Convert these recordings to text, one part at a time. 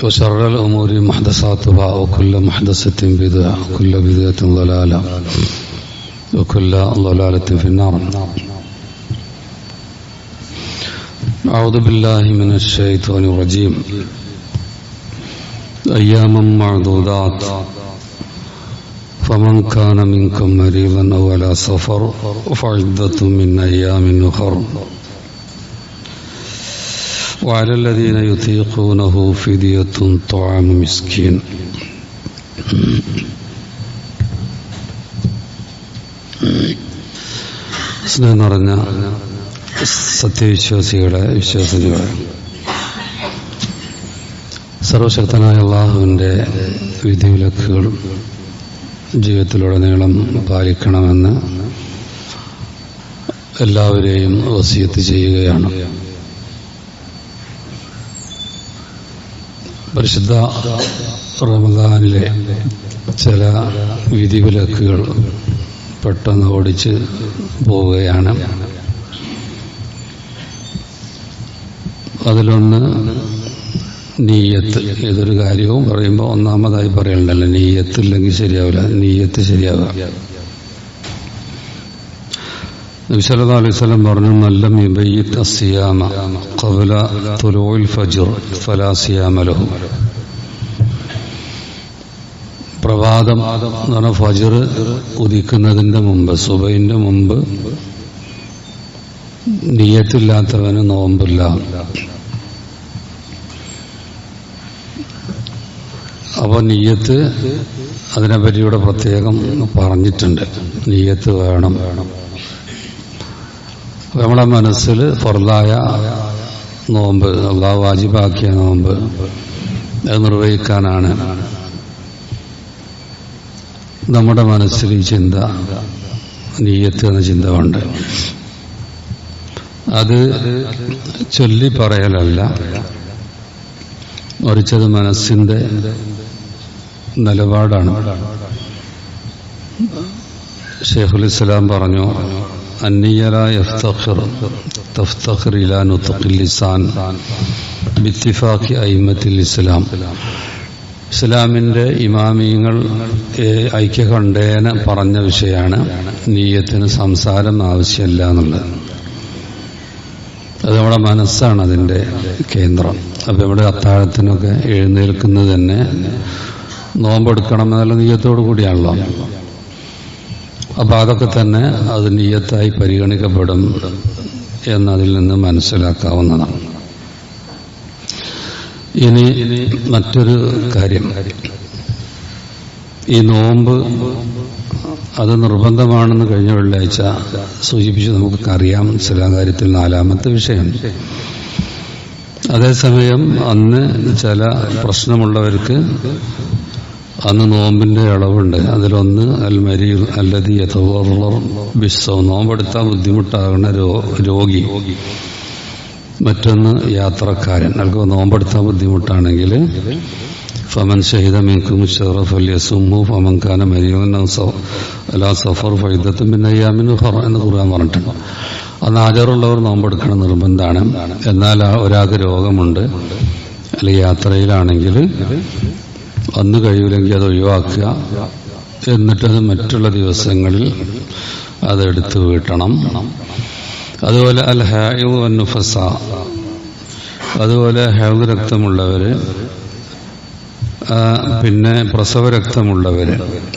وشر الأمور محدثاتها وكل محدثة بدعة وكل بدعة ضلالة وكل ضلالة في النار. أعوذ بالله من الشيطان الرجيم. أياما معدودات. فمن كان منكم مريضا أو على سفر فعدة من أيام أخر. وعلى الذين يطيقونه فدية طعام مسكين സ്നേഹം നിറഞ്ഞ സത്യവിശ്വാസികളെ വിശ്വാസികളെ സർവശക്തനായ അള്ളാഹുവിൻ്റെ വിധിവിലക്കുകൾ ജീവിതത്തിലുടനീളം പാലിക്കണമെന്ന് എല്ലാവരെയും വസിയത്ത് ചെയ്യുകയാണ് പരിശുദ്ധ റമദാനിലെ ചില വിധിവിലക്കുകൾ പെട്ടെന്ന് ഓടിച്ച് പോവുകയാണ്. അതിലൊന്ന് നീയത്ത്. ഏതൊരു കാര്യവും പറയുമ്പോൾ ഒന്നാമതായി പറയണ്ടല്ലോ നീയത്ത് ഇല്ലെങ്കിൽ ശരിയാവില്ല നീയത്ത് ശരിയാവുക. നബിസല്ലാ അലൈഹി സ്വലം പറഞ്ഞു നല്ല മിബയ്യത്ത് അസിയാമ കബല തുലോയിൽ ഫജുർ ഫലാസിയാമലഹു പ്രഭാതം എന്ന് പറഞ്ഞാൽ ഫജർ ഉദിക്കുന്നതിന്റെ മുമ്പ് സുബൈന്റെ മുമ്പ് നീയത്തില്ലാത്തവന് നോമ്പില്ല. അപ്പോൾ നീയത്ത് അതിനെപ്പറ്റി ഇവിടെ പ്രത്യേകം പറഞ്ഞിട്ടുണ്ട്. നീയത്ത് വേണം വേണം. നമ്മളെ മനസ്സിൽ ഫർദായ നോമ്പ് അള്ളാഹ് വാജിബാക്കിയ നോമ്പ് അത് നിർവഹിക്കാനാണ്. നമ്മുടെ മനസ്സിൽ ഈ ചിന്ത നീയത്ത് എന്ന ചിന്ത ഉണ്ട്. അത് ചൊല്ലി പറയലല്ല. മറിച്ചത് മനസ്സിന്റെ നിലപാടാണ്. ഷെയ്ഖുൽ ഇസ്ലാം പറഞ്ഞു النية لا يفتخر تفتخر إلى نطق اللسان باتفاق أئمة الإسلام ഇസ്ലാമിന്റെ ഇമാമിയങ്ങൾ ഐക്യകണ്ഠേന പറഞ്ഞ വിഷയമാണ് നീയത്തിന് സംസാരം ആവശ്യമില്ല എന്നുള്ളത് അത് നമ്മുടെ മനസ്സാണ് അതിന്റെ കേന്ദ്രം അപ്പൊ ഇവിടെ അത്താഴത്തിനൊക്കെ എഴുന്നേൽക്കുന്നത് തന്നെ നോമ്പെടുക്കണം എന്നുള്ള നീയത്തോടു കൂടിയാണല്ലോ അപ്പൊ അതൊക്കെ തന്നെ അത് നീയത്തായി പരിഗണിക്കപ്പെടും എന്നതിൽ നിന്ന് മനസ്സിലാക്കാവുന്നതാണ്. ഇനി മറ്റൊരു കാര്യം. ഈ നോമ്പ് അത് നിർബന്ധമാണെന്ന് കഴിഞ്ഞ വെള്ളിയാഴ്ച സൂചിപ്പിച്ച് നമുക്കറിയാം ചില കാര്യത്തിൽ നാലാമത്തെ വിഷയം. അതേസമയം അന്ന് ചില പ്രശ്നമുള്ളവർക്ക് അന്ന് നോമ്പിന്റെ അളവുണ്ട്. അതിലൊന്ന് അൽമരി അല്ലതി ബിസ്സോ നോമ്പെടുത്താൻ ബുദ്ധിമുട്ടാകുന്ന രോഗി. മറ്റൊന്ന് യാത്രക്കാരൻ. അയാൾക്ക് നോമ്പെടുത്താൻ ബുദ്ധിമുട്ടാണെങ്കിൽ ഫമൻ ഷഹിദ മിൻകും ഷറഫ് സുമു ഫമൻ ഖാന മരിയോൻ അലാ സഫർ ഫൈദത്തും പിന്നെ അയ്യാമിന് എന്ന് ഖുർആൻ പറഞ്ഞിട്ടുണ്ട്. അന്ന് ആചാരമുള്ളവർ നോമ്പെടുക്കണം നിർബന്ധമാണ്. എന്നാൽ ഒരാൾക്ക് രോഗമുണ്ട്. അല്ലെങ്കിൽ യാത്രയിലാണെങ്കിൽ അന്ന് കഴിയില്ലെങ്കിൽ അത് ഒഴിവാക്കുക. എന്നിട്ടത് മറ്റുള്ള ദിവസങ്ങളിൽ അതെടുത്ത് വീട്ടണം. അതുപോലെ അൽ ഹായു നുഫസ. അതുപോലെ ഹേവ് രക്തമുള്ളവർ പിന്നെ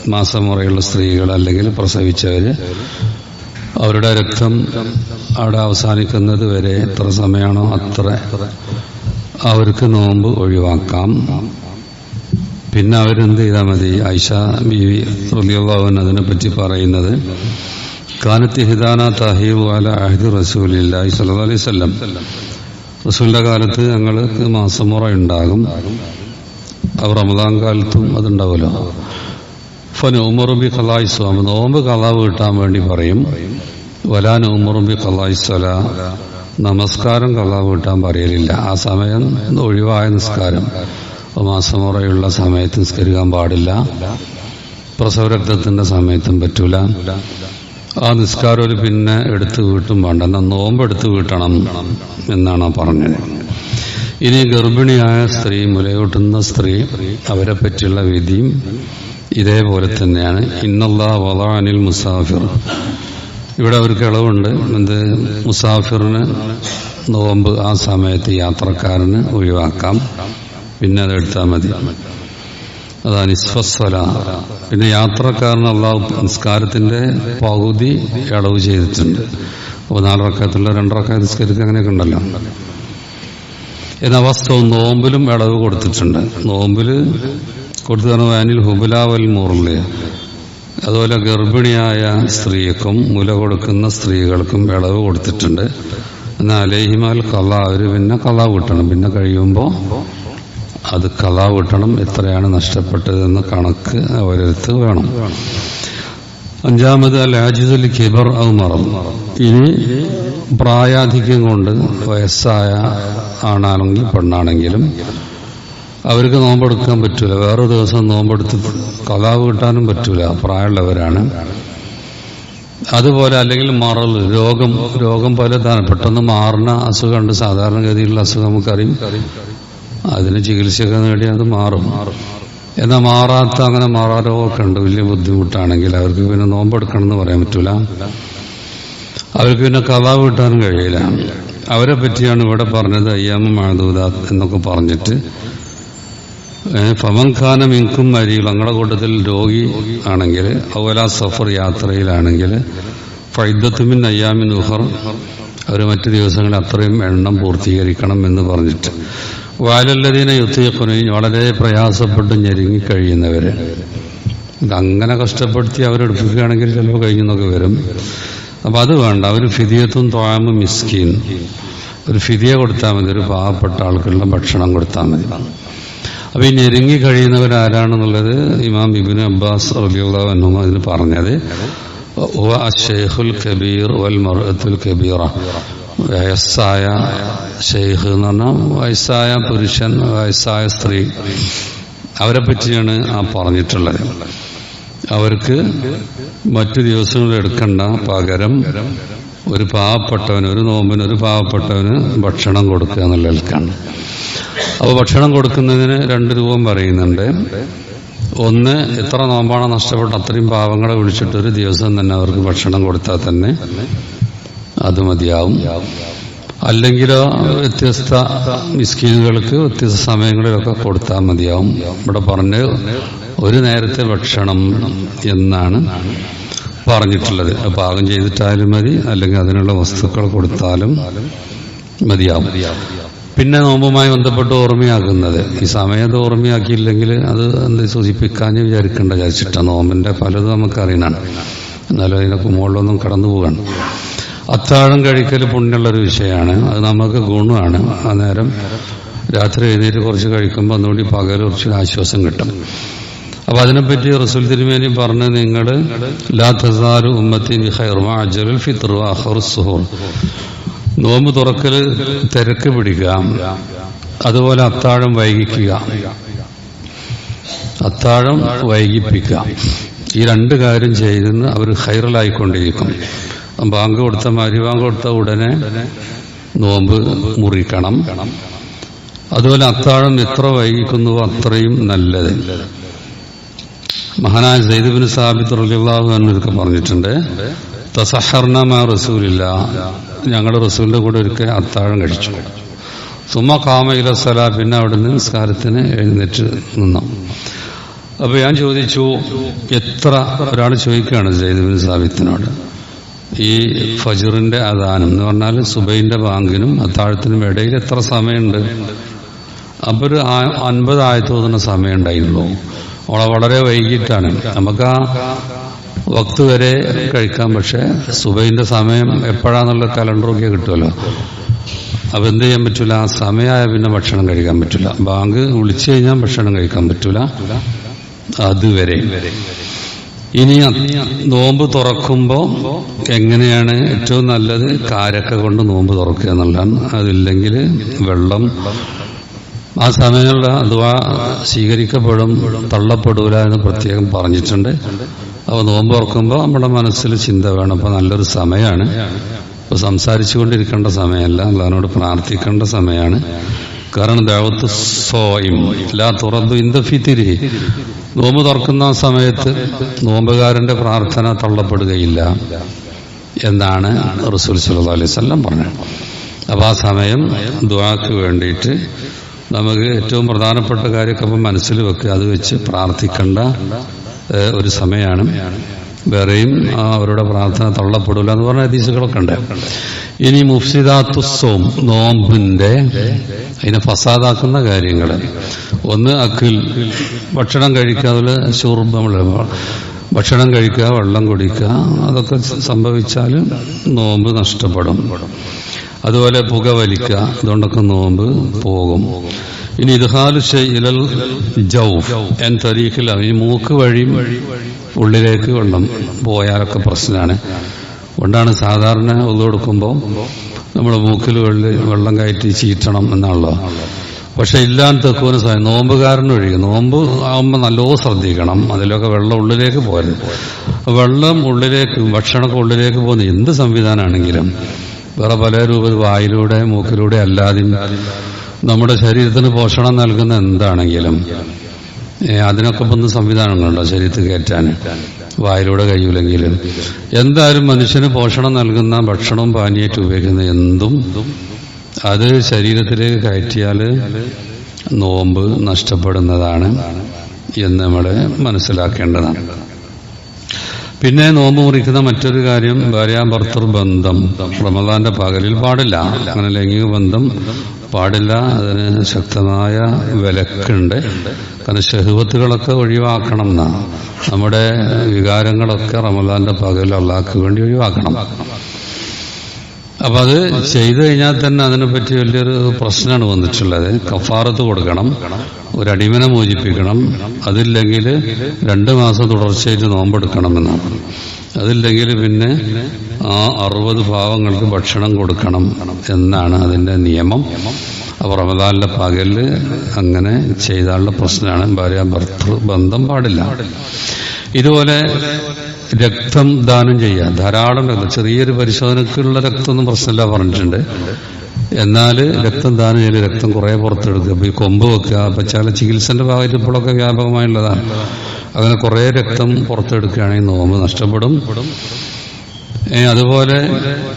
മാസം മുറയുള്ള സ്ത്രീകൾ അല്ലെങ്കിൽ പ്രസവിച്ചവർ അവരുടെ രക്തം അവിടെ അവസാനിക്കുന്നത് വരെ എത്ര സമയമാണോ അത്ര അവർക്ക് നോമ്പ് ഒഴിവാക്കാം. പിന്നെ അവരെന്ത് ചെയ്താൽ മതി? ഐഷ ബീവി റലിയുള്ളവൻ അതിനെപ്പറ്റി പറയുന്നത് കാനത്തി ഹിദാന താഹീബ് വാല അഹദ് റസൂലില്ലാഹി സല്ലാ അലൈഹി സ്വല്ലം റസൂലിന്റെ കാലത്ത് ഞങ്ങൾക്ക് മാസമുറ ഉണ്ടാകും. അവർ റമദാൻ കാലത്തും അതുണ്ടാവുമല്ലോ. ഫന് ഉമറുബി ഖലായി സ്വാമി നോമ്പ് കലാവ് കിട്ടാൻ വേണ്ടി പറയും. വലാൻ ഉമറുബി ഖലായി സ്വല. നമസ്കാരം കലാവ് കിട്ടാൻ പറയലില്ല. ആ സമയം ഒഴിവായ നിസ്കാരം. മാസമുറയുള്ള സമയത്ത് നിസ്കരിക്കാൻ പാടില്ല. പ്രസവരക്തത്തിന്റെ സമയത്തും പറ്റൂല. ആ നിസ്കാരം ഒരു പിന്നെ എടുത്തു വീട്ടും വേണ്ട. എന്നാൽ നോമ്പ് എടുത്തു വീട്ടണം എന്നാണ് പറഞ്ഞത്. ഇനി ഗർഭിണിയായ സ്ത്രീ മുലയൂട്ടുന്ന സ്ത്രീ അവരെ പറ്റിയുള്ള വിധിയും ഇതേപോലെ തന്നെയാണ്. ഇന്നല്ല വലാനിൽ മുസാഫിർ. ഇവിടെ അവർക്ക് ഇളവുണ്ട്. എന്ത്? മുസാഫിറിന് നോമ്പ് ആ സമയത്ത് യാത്രക്കാരന് ഒഴിവാക്കാം. പിന്നെ അത് എടുത്താൽ മതി. അതാണ് നിസ്വസ്വല പിന്നെ യാത്രക്കാരന് അള്ളാഹു നിസ്കാരത്തിന്റെ പകുതി ഇളവ് ചെയ്തിട്ടുണ്ട്. അപ്പോൾ നാലറക്കത്തുള്ള രണ്ടറക്ക നിസ്കരിക്കുക അങ്ങനെയൊക്കെ ഉണ്ടല്ലോ. എന്ന വസ്തു നോമ്പിലും ഇളവ് കൊടുത്തിട്ടുണ്ട്. നോമ്പിൽ കൊടുത്തു വാനിൽ ഹുബുലാവൽ മൂറിൽ അതുപോലെ ഗർഭിണിയായ സ്ത്രീക്കും മുല കൊടുക്കുന്ന സ്ത്രീകൾക്കും ഇളവ് കൊടുത്തിട്ടുണ്ട്. എന്നാൽ അലേഹിമാൽ കള്ള അവർ പിന്നെ കല കിട്ടണം പിന്നെ കഴിയുമ്പോൾ അത് കല കിട്ടണം എത്രയാണ് നഷ്ടപ്പെട്ടതെന്ന് കണക്ക് അവരടുത്ത് വേണം. അഞ്ചാമത് ലാജിദുൽ കിബർ അത് മറം ഇനി പ്രായാധിക്യം കൊണ്ട് വയസ്സായ ആണാണെങ്കിൽ പെണ്ണാണെങ്കിലും അവർക്ക് നോമ്പെടുക്കാൻ പറ്റൂല. വേറെ ദിവസം നോമ്പെടുത്ത് കലാവ് കിട്ടാനും പറ്റൂല. പ്രായമുള്ളവരാണ്. അതുപോലെ അല്ലെങ്കിൽ മറൽ രോഗം. രോഗം പോലെ തന്നെ പെട്ടെന്ന് മാറുന്ന അസുഖമുണ്ട്. സാധാരണഗതിയിലുള്ള അസുഖം നമുക്കറിയും. അതിന് ചികിത്സയൊക്കെ നേടി അത് മാറും. എന്നാൽ മാറാത്ത അങ്ങനെ മാറാ രോഗമൊക്കെ ഉണ്ട്. വലിയ ബുദ്ധിമുട്ടാണെങ്കിൽ അവർക്ക് പിന്നെ നോമ്പെടുക്കണം എന്ന് പറയാൻ പറ്റൂല. അവർക്ക് പിന്നെ കഥ കിട്ടാനും കഴിയില്ല. അവരെ പറ്റിയാണ് ഇവിടെ പറഞ്ഞത് അയ്യാമ മഴദൂത എന്നൊക്കെ പറഞ്ഞിട്ട്. ഫമൻഖാനം മിങ്കും അരിയിൽ ഞങ്ങളുടെ കൂട്ടത്തിൽ രോഗി ആണെങ്കിൽ അതുപോലെ സഫർ യാത്രയിലാണെങ്കിൽ ഫൈദത്തുമിൻ അയ്യാമിൻ ഉഹർ അവർ മറ്റു ദിവസങ്ങളിൽ അത്രയും എണ്ണം പൂർത്തീകരിക്കണം എന്ന് പറഞ്ഞിട്ട്. വാലല്ലതീനെ യുദ്ധയക്കുനയും വളരെ പ്രയാസപ്പെട്ട് ഞെരുങ്ങി കഴിയുന്നവര് അങ്ങനെ കഷ്ടപ്പെടുത്തി അവരെടുപ്പിക്കുകയാണെങ്കിൽ ചിലപ്പോൾ കഴിഞ്ഞെന്നൊക്കെ വരും. അപ്പം അത് വേണ്ട അവർ ഫിദിയത്തും തോയാമും മിസ്കീൻ. ഒരു ഫിദിയ കൊടുത്താൽ മതി ഒരു പാവപ്പെട്ട ആൾക്കുള്ള ഭക്ഷണം കൊടുത്താൽ മതി. അപ്പൊ ഈ ഞെരുങ്ങി കഴിയുന്നവരാരാണെന്നുള്ളത് ഇമാം ബിബിൻ അബ്ബാസ് റബിയുള്ളവനും അതിന് പറഞ്ഞത്. ഷെയ്ഖുൽ കബീർ വൽ മറുഅത്തുൽ കബീറ. വയസ്സായ ഷെയ്ഖ് എന്ന് പറഞ്ഞാൽ വയസ്സായ പുരുഷൻ വയസ്സായ സ്ത്രീ. അവരെ പറ്റിയാണ് ആ പറഞ്ഞിട്ടുള്ളത്. അവർക്ക് മറ്റു ദിവസങ്ങളിൽ എടുക്കണ്ട പകരം ഒരു പാവപ്പെട്ടവന് ഒരു നോമ്പിന് ഒരു പാവപ്പെട്ടവന് ഭക്ഷണം കൊടുക്കുക എന്നുള്ള അപ്പോൾ ഭക്ഷണം കൊടുക്കുന്നതിന് രണ്ട് രൂപം പറയുന്നുണ്ട്. ഒന്ന് എത്ര നോമ്പാണോ നഷ്ടപ്പെട്ട അത്രയും പാവങ്ങളെ വിളിച്ചിട്ട് ഒരു ദിവസം തന്നെ അവർക്ക് ഭക്ഷണം കൊടുത്താൽ തന്നെ അത് മതിയാവും. അല്ലെങ്കിലോ വ്യത്യസ്ത മിസ്കീനുകൾക്ക് വ്യത്യസ്ത സമയങ്ങളിലൊക്കെ കൊടുത്താൽ മതിയാവും. ഇവിടെ പറഞ്ഞ് ഒരു നേരത്തെ ഭക്ഷണം എന്നാണ് പറഞ്ഞിട്ടുള്ളത്. പാകം ചെയ്തിട്ടാലും മതി. അല്ലെങ്കിൽ അതിനുള്ള വസ്തുക്കൾ കൊടുത്താലും മതിയാവും. പിന്നെ നോമ്പുമായി ബന്ധപ്പെട്ട് ഓർമ്മയാക്കുന്നത് ഈ സമയത്ത് ഓർമ്മയാക്കിയില്ലെങ്കിൽ അത് എന്ത് സൂചിപ്പിക്കാഞ്ഞ് വിചാരിക്കേണ്ട വിചാരിച്ചിട്ടാണ്. നോമ്പിന്റെ പലതും നമുക്കറിയണം. എന്നാലും അതിനൊക്കെ മുകളിലൊന്നും കടന്നു പോകണം അത്താഴം കഴിക്കൽ പുണ്യമുള്ള ഒരു വിഷയമാണ്. അത് നമുക്ക് ഗുണമാണ്. ആ നേരം രാത്രി എഴുന്നേറ്റ് കുറച്ച് കഴിക്കുമ്പോൾ ഒന്നുകൂടി പകൽ കുറച്ച് ആശ്വാസം കിട്ടും. അപ്പൊ അതിനെപ്പറ്റി റസൂൽ തിരുമേനി പറഞ്ഞ് നിങ്ങൾ നോമ്പ് തുറക്കൽ തിരക്ക് പിടിക്കാം അതുപോലെ അത്താഴം വൈകിക്കുക. അത്താഴം വൈകിപ്പിക്കുക. ഈ രണ്ട് കാര്യം ചെയ്തെന്ന് അവർ ഹൈറലായിക്കൊണ്ടിരിക്കും ബാങ്ക് കൊടുത്ത മരിവാങ്ക് കൊടുത്ത ഉടനെ നോമ്പ് മുറിക്കണം. അതുപോലെ അത്താഴം എത്ര വൈകിക്കുന്നുവോ അത്രയും നല്ലത്. മഹാനായ സൈദുബിന് സാബിത്ത് റലിള്ളാഹു എന്നൊക്കെ പറഞ്ഞിട്ടുണ്ട്. തസഹർണമ റസൂലില്ല. ഞങ്ങളുടെ റസൂലിന്റെ കൂടെ ഒരിക്കൽ അത്താഴം കഴിച്ചു. സുമ കാമയില സല പിന്നെ അവിടുന്ന് നിസ്കാരത്തിന് എഴുന്നേറ്റ് നിന്നു. അപ്പൊ ഞാൻ ചോദിച്ചു എത്ര ഒരാൾ ചോദിക്കുകയാണ് ജയ്ദബിൻ സാബിത്തിനോട്? ഈ ഫജറിന്റെ അദാനം എന്ന് പറഞ്ഞാൽ സുബൈന്റെ ബാങ്കിനും അത്താഴത്തിനും ഇടയിൽ എത്ര സമയമുണ്ട്? അപ്പൊ ഒരു അൻപത് ആയത്തോതിന് സമയം ഉണ്ടായിരുന്നു അവളെ വളരെ വൈകിട്ടാണ്. നമുക്ക് ആ വക്ത് വരെ കഴിക്കാം പക്ഷെ സുബൈന്റെ സമയം എപ്പോഴാന്നുള്ള കലണ്ടറൊക്കെ കിട്ടുമല്ലോ അപ്പൊ എന്ത് ചെയ്യാൻ പറ്റൂല? ആ സമയമായ പിന്നെ ഭക്ഷണം കഴിക്കാൻ പറ്റൂല. ബാങ്ക് വിളിച്ചു കഴിഞ്ഞാൽ ഭക്ഷണം കഴിക്കാൻ പറ്റൂല. അതുവരെ. ഇനി നോമ്പ് തുറക്കുമ്പോൾ എങ്ങനെയാണ് ഏറ്റവും നല്ലത്? കാരക്ക കൊണ്ട് നോമ്പ് തുറക്കുക എന്നുള്ളതാണ്. അതില്ലെങ്കിൽ വെള്ളം ആ സമയങ്ങളിൽ അഥവാ സ്വീകരിക്കപ്പെടും തള്ളപ്പെടൂല എന്ന് പ്രത്യേകം പറഞ്ഞിട്ടുണ്ട്. അപ്പോൾ നോമ്പ് തുറക്കുമ്പോൾ നമ്മുടെ മനസ്സിൽ ചിന്ത വേണം. അപ്പോൾ നല്ലൊരു സമയമാണ് ഇപ്പോൾ സംസാരിച്ചു കൊണ്ടിരിക്കേണ്ട സമയമല്ല. അള്ളഹാനോട് പ്രാർത്ഥിക്കേണ്ട സമയമാണ് കാരണം ദേവത്വ സോയും എല്ലാ തുറന്നു ഇന്ത ഫിത്തിരി നോമ്പ് തുറക്കുന്ന സമയത്ത് നോമ്പുകാരന്റെ പ്രാർത്ഥന തള്ളപ്പെടുകയില്ല എന്നാണ് റസൂൽ സുല്ലാ അലൈഹി പറഞ്ഞത്. അപ്പോൾ ആ സമയം ദുവാക്ക് വേണ്ടിയിട്ട് നമുക്ക് ഏറ്റവും പ്രധാനപ്പെട്ട കാര്യമൊക്കെ അപ്പം മനസ്സിൽ വെക്കുക. അത് വെച്ച് പ്രാർത്ഥിക്കേണ്ട ഒരു സമയമാണ്. വേറെയും അവരുടെ പ്രാർത്ഥന തള്ളപ്പെടില്ല എന്ന് പറഞ്ഞ ഹദീസുകളൊക്കെ ഉണ്ട്. ഇനി മുഫ്സിദാത്തുസോം നോമ്പിന്റെ അതിനെ ഫസാദാക്കുന്ന കാര്യങ്ങൾ. ഒന്ന് അക്കിൽ ഭക്ഷണം കഴിക്കാതെ ശൂർബം ഭക്ഷണം കഴിക്കുക വെള്ളം കുടിക്കുക അതൊക്കെ സംഭവിച്ചാൽ നോമ്പ് നഷ്ടപ്പെടും. അതുപോലെ പുക വലിക്കുക അതുകൊണ്ടൊക്കെ നോമ്പ് പോകും. ഇനി ഇദ്ഹാലു ഇലൽ ജൗഫ് എൻ തരീഖിൽ ഈ മൂക്ക് വഴി ഉള്ളിലേക്ക് വെള്ളം പോയാലൊക്കെ പ്രശ്നമാണ്. കൊണ്ടാണ് സാധാരണ ഒതു കൊടുക്കുമ്പോൾ നമ്മുടെ മൂക്കിൽ വെള്ളി കയറ്റി ചീറ്റണം എന്നാണല്ലോ. പക്ഷെ ഇല്ലാന്ന് തെക്കുവിന് സമയം നോമ്പുകാരൻ ഒഴികെ നോമ്പ് ആകുമ്പോൾ നല്ലോ ശ്രദ്ധിക്കണം. അതിലൊക്കെ വെള്ളം ഉള്ളിലേക്ക് പോരുത്. വെള്ളം ഉള്ളിലേക്ക് ഭക്ഷണമൊക്കെ ഉള്ളിലേക്ക് പോകുന്ന എന്ത് സംവിധാനമാണെങ്കിലും വേറെ പല രൂപത്തിൽ വായിലൂടെ മൂക്കിലൂടെ അല്ലാതെയും നമ്മുടെ ശരീരത്തിന് പോഷണം നൽകുന്ന എന്താണെങ്കിലും അതിനൊക്കെ ഒന്ന് സംവിധാനങ്ങളുണ്ടോ ശരീരത്തിൽ കയറ്റാൻ? വായിലൂടെ കഴിയൂലെങ്കിലും. എന്തായാലും മനുഷ്യന് പോഷണം നൽകുന്ന ഭക്ഷണവും പാനീയമായിട്ട് ഉപയോഗിക്കുന്ന എന്തും അത് ശരീരത്തിലേക്ക് കയറ്റിയാൽ നോമ്പ് നഷ്ടപ്പെടുന്നതാണ് എന്ന് നമ്മൾ മനസ്സിലാക്കേണ്ടതാണ്. പിന്നെ നോമ്പ് മുറിക്കുന്ന മറ്റൊരു കാര്യം ഭാര്യ ഭർത്തൃ ബന്ധം. റമദാന്റെ പകലിൽ പാടില്ല. അങ്ങനെ ലൈംഗിക ബന്ധം പാടില്ല അതിന് ശക്തമായ വിലക്കുണ്ട്. കാരണം ഷഹുവത്തുകളൊക്കെ ഒഴിവാക്കണം എന്നാ. നമ്മുടെ വികാരങ്ങളൊക്കെ റമദാന്റെ പകൽ അള്ളാഹ്ക്ക് വേണ്ടി ഒഴിവാക്കണം. അപ്പൊ അത് ചെയ്തു കഴിഞ്ഞാൽ തന്നെ അതിനെപ്പറ്റി വലിയൊരു പ്രശ്നമാണ് വന്നിട്ടുള്ളത്. കഫാറത്ത് കൊടുക്കണം ഒരു അടിമനെ മോചിപ്പിക്കണം അതില്ലെങ്കിൽ രണ്ട് മാസം തുടർച്ചയായിട്ട് നോമ്പെടുക്കണം എന്നാണ്. അതില്ലെങ്കിൽ പിന്നെ ആ അറുപത് ഭാവങ്ങൾക്ക് ഭക്ഷണം കൊടുക്കണം എന്നാണ് അതിന്റെ നിയമം. അപ്പോൾ റമദാനിലെ പകലിൽ അങ്ങനെ ചെയ്താലുള്ള പ്രശ്നമാണ്. ഭാര്യ ഭർത്തൃ ബന്ധം പാടില്ല. ഇതുപോലെ രക്തം ദാനം ചെയ്യുക ധാരാളം രക്തം ചെറിയൊരു പരിശോധനക്കുള്ള രക്തമൊന്നും പ്രശ്നമില്ല പറഞ്ഞിട്ടുണ്ട്. എന്നാൽ രക്തം ദാനം ചെയ്ത് രക്തം കുറേ പുറത്തെടുക്കുക. അപ്പോൾ ഈ കൊമ്പ് വെക്കുക അപ്പൊ ചില ചികിത്സന്റെ ഭാഗത്ത് ഇപ്പോഴൊക്കെ വ്യാപകമായുള്ളതാണ്. അങ്ങനെ കുറേ രക്തം പുറത്തെടുക്കുകയാണെങ്കിൽ നോമ്പ് നഷ്ടപ്പെടും. അതുപോലെ